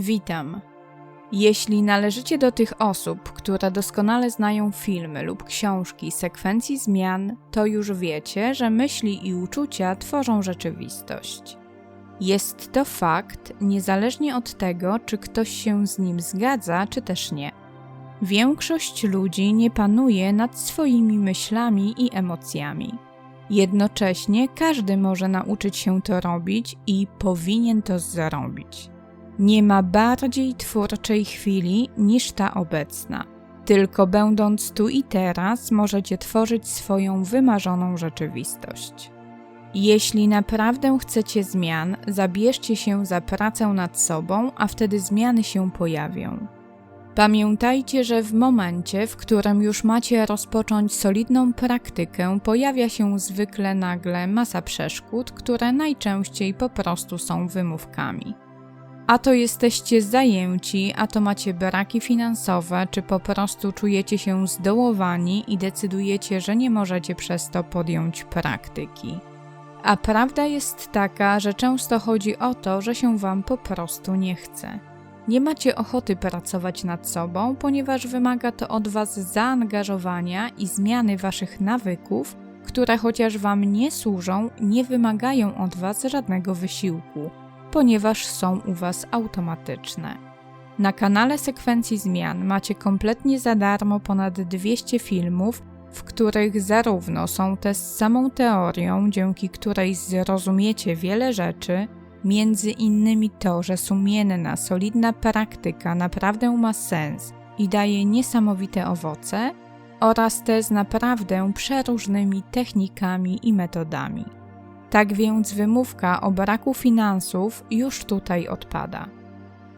Witam. Jeśli należycie do tych osób, które doskonale znają filmy lub książki sekwencji zmian, to już wiecie, że myśli i uczucia tworzą rzeczywistość. Jest to fakt, niezależnie od tego, czy ktoś się z nim zgadza, czy też nie. Większość ludzi nie panuje nad swoimi myślami i emocjami. Jednocześnie każdy może nauczyć się to robić i powinien to zrobić. Nie ma bardziej twórczej chwili niż ta obecna. Tylko będąc tu i teraz, możecie tworzyć swoją wymarzoną rzeczywistość. Jeśli naprawdę chcecie zmian, zabierzcie się za pracę nad sobą, a wtedy zmiany się pojawią. Pamiętajcie, że w momencie, w którym już macie rozpocząć solidną praktykę, pojawia się zwykle nagle masa przeszkód, które najczęściej po prostu są wymówkami. A to jesteście zajęci, a to macie braki finansowe, czy po prostu czujecie się zdołowani i decydujecie, że nie możecie przez to podjąć praktyki. A prawda jest taka, że często chodzi o to, że się wam po prostu nie chce. Nie macie ochoty pracować nad sobą, ponieważ wymaga to od was zaangażowania i zmiany waszych nawyków, które chociaż wam nie służą, nie wymagają od was żadnego wysiłku, ponieważ są u was automatyczne. Na kanale Sekwencji Zmian macie kompletnie za darmo ponad 200 filmów, w których zarówno są te z samą teorią, dzięki której zrozumiecie wiele rzeczy, między innymi to, że sumienna, solidna praktyka naprawdę ma sens i daje niesamowite owoce, oraz te z naprawdę przeróżnymi technikami i metodami. Tak więc wymówka o braku finansów już tutaj odpada.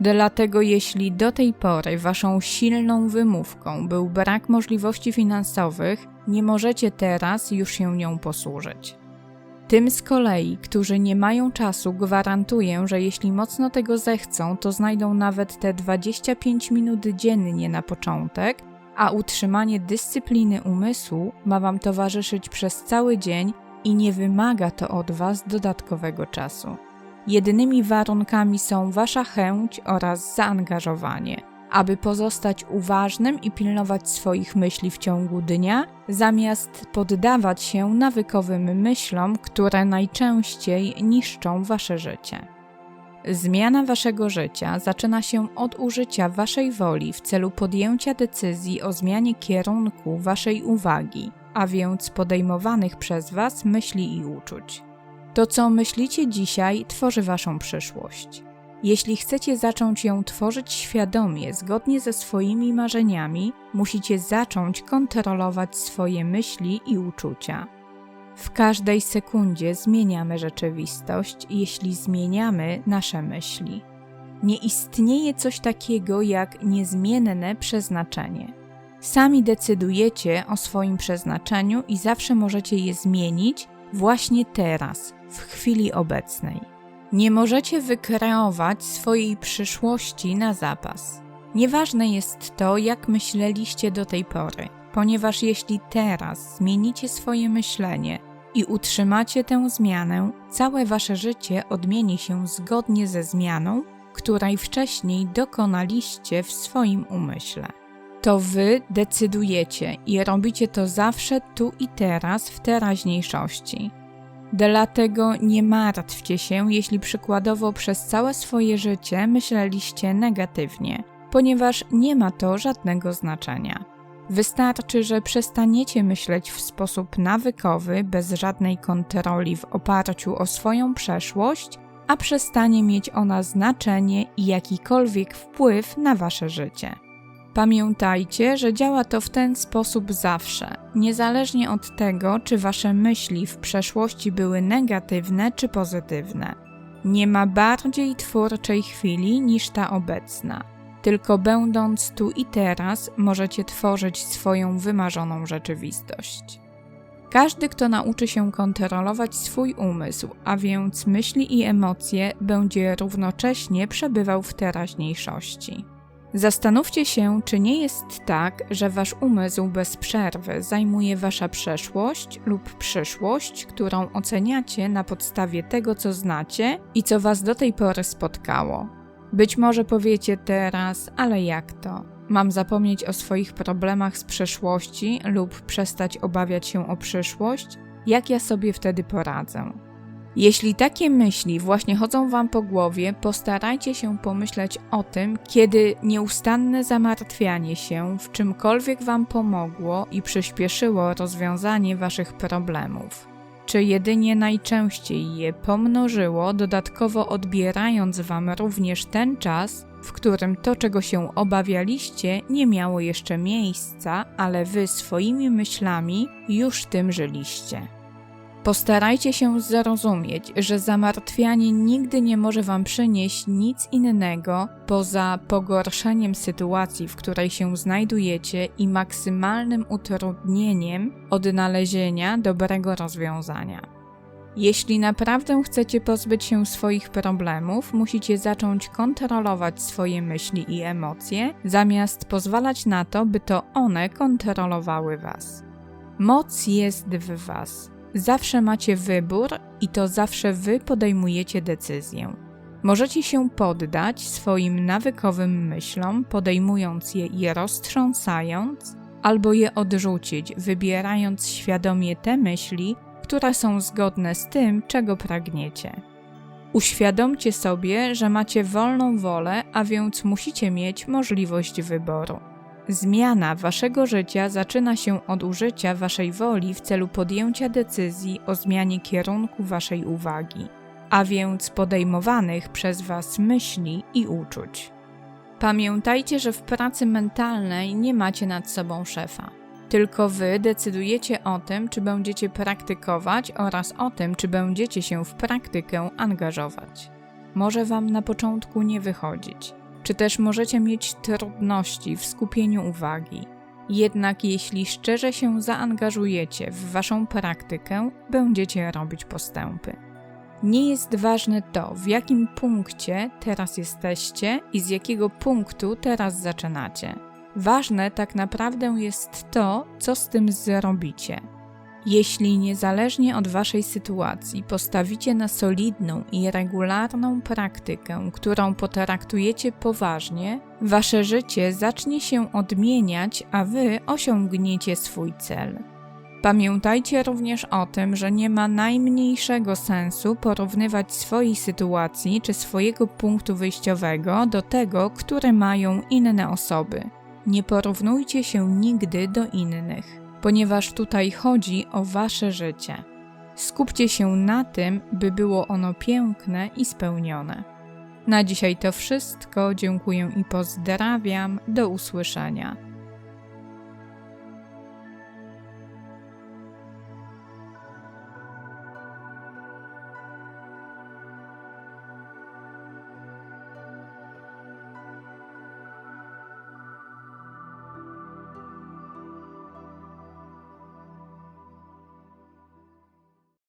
Dlatego jeśli do tej pory waszą silną wymówką był brak możliwości finansowych, nie możecie teraz już się nią posłużyć. Tym z kolei, którzy nie mają czasu, gwarantuję, że jeśli mocno tego zechcą, to znajdą nawet te 25 minut dziennie na początek, a utrzymanie dyscypliny umysłu ma Wam towarzyszyć przez cały dzień i nie wymaga to od Was dodatkowego czasu. Jedynymi warunkami są Wasza chęć oraz zaangażowanie, aby pozostać uważnym i pilnować swoich myśli w ciągu dnia, zamiast poddawać się nawykowym myślom, które najczęściej niszczą Wasze życie. Zmiana Waszego życia zaczyna się od użycia Waszej woli w celu podjęcia decyzji o zmianie kierunku Waszej uwagi, a więc podejmowanych przez Was myśli i uczuć. To, co myślicie dzisiaj, tworzy Waszą przyszłość. Jeśli chcecie zacząć ją tworzyć świadomie, zgodnie ze swoimi marzeniami, musicie zacząć kontrolować swoje myśli i uczucia. W każdej sekundzie zmieniamy rzeczywistość, jeśli zmieniamy nasze myśli. Nie istnieje coś takiego jak niezmienne przeznaczenie. Sami decydujecie o swoim przeznaczeniu i zawsze możecie je zmienić właśnie teraz, w chwili obecnej. Nie możecie wykreować swojej przyszłości na zapas. Nieważne jest to, jak myśleliście do tej pory, ponieważ jeśli teraz zmienicie swoje myślenie i utrzymacie tę zmianę, całe wasze życie odmieni się zgodnie ze zmianą, której wcześniej dokonaliście w swoim umyśle. To wy decydujecie i robicie to zawsze tu i teraz w teraźniejszości. Dlatego nie martwcie się, jeśli przykładowo przez całe swoje życie myśleliście negatywnie, ponieważ nie ma to żadnego znaczenia. Wystarczy, że przestaniecie myśleć w sposób nawykowy, bez żadnej kontroli w oparciu o swoją przeszłość, a przestanie mieć ona znaczenie i jakikolwiek wpływ na wasze życie. Pamiętajcie, że działa to w ten sposób zawsze, niezależnie od tego, czy wasze myśli w przeszłości były negatywne czy pozytywne. Nie ma bardziej twórczej chwili niż ta obecna. Tylko będąc tu i teraz, możecie tworzyć swoją wymarzoną rzeczywistość. Każdy, kto nauczy się kontrolować swój umysł, a więc myśli i emocje, będzie równocześnie przebywał w teraźniejszości. Zastanówcie się, czy nie jest tak, że wasz umysł bez przerwy zajmuje wasza przeszłość lub przyszłość, którą oceniacie na podstawie tego, co znacie i co was do tej pory spotkało. Być może powiecie teraz, ale jak to? Mam zapomnieć o swoich problemach z przeszłości lub przestać obawiać się o przyszłość? Jak ja sobie wtedy poradzę? Jeśli takie myśli właśnie chodzą Wam po głowie, postarajcie się pomyśleć o tym, kiedy nieustanne zamartwianie się w czymkolwiek Wam pomogło i przyspieszyło rozwiązanie Waszych problemów. Czy jedynie najczęściej je pomnożyło, dodatkowo odbierając Wam również ten czas, w którym to, czego się obawialiście, nie miało jeszcze miejsca, ale Wy swoimi myślami już tym żyliście. Postarajcie się zrozumieć, że zamartwianie nigdy nie może Wam przynieść nic innego poza pogorszeniem sytuacji, w której się znajdujecie i maksymalnym utrudnieniem odnalezienia dobrego rozwiązania. Jeśli naprawdę chcecie pozbyć się swoich problemów, musicie zacząć kontrolować swoje myśli i emocje, zamiast pozwalać na to, by to one kontrolowały Was. Moc jest w Was. Zawsze macie wybór i to zawsze wy podejmujecie decyzję. Możecie się poddać swoim nawykowym myślom, podejmując je i roztrząsając, albo je odrzucić, wybierając świadomie te myśli, które są zgodne z tym, czego pragniecie. Uświadomcie sobie, że macie wolną wolę, a więc musicie mieć możliwość wyboru. Zmiana waszego życia zaczyna się od użycia waszej woli w celu podjęcia decyzji o zmianie kierunku waszej uwagi, a więc podejmowanych przez was myśli i uczuć. Pamiętajcie, że w pracy mentalnej nie macie nad sobą szefa. Tylko wy decydujecie o tym, czy będziecie praktykować oraz o tym, czy będziecie się w praktykę angażować. Może wam na początku nie wychodzić czy też możecie mieć trudności w skupieniu uwagi. Jednak jeśli szczerze się zaangażujecie w Waszą praktykę, będziecie robić postępy. Nie jest ważne to, w jakim punkcie teraz jesteście i z jakiego punktu teraz zaczynacie. Ważne tak naprawdę jest to, co z tym zrobicie. Jeśli niezależnie od Waszej sytuacji postawicie na solidną i regularną praktykę, którą potraktujecie poważnie, Wasze życie zacznie się odmieniać, a Wy osiągniecie swój cel. Pamiętajcie również o tym, że nie ma najmniejszego sensu porównywać swojej sytuacji czy swojego punktu wyjściowego do tego, który mają inne osoby. Nie porównujcie się nigdy do innych ponieważ tutaj chodzi o wasze życie. Skupcie się na tym, by było ono piękne i spełnione. Na dzisiaj to wszystko. Dziękuję i pozdrawiam. Do usłyszenia.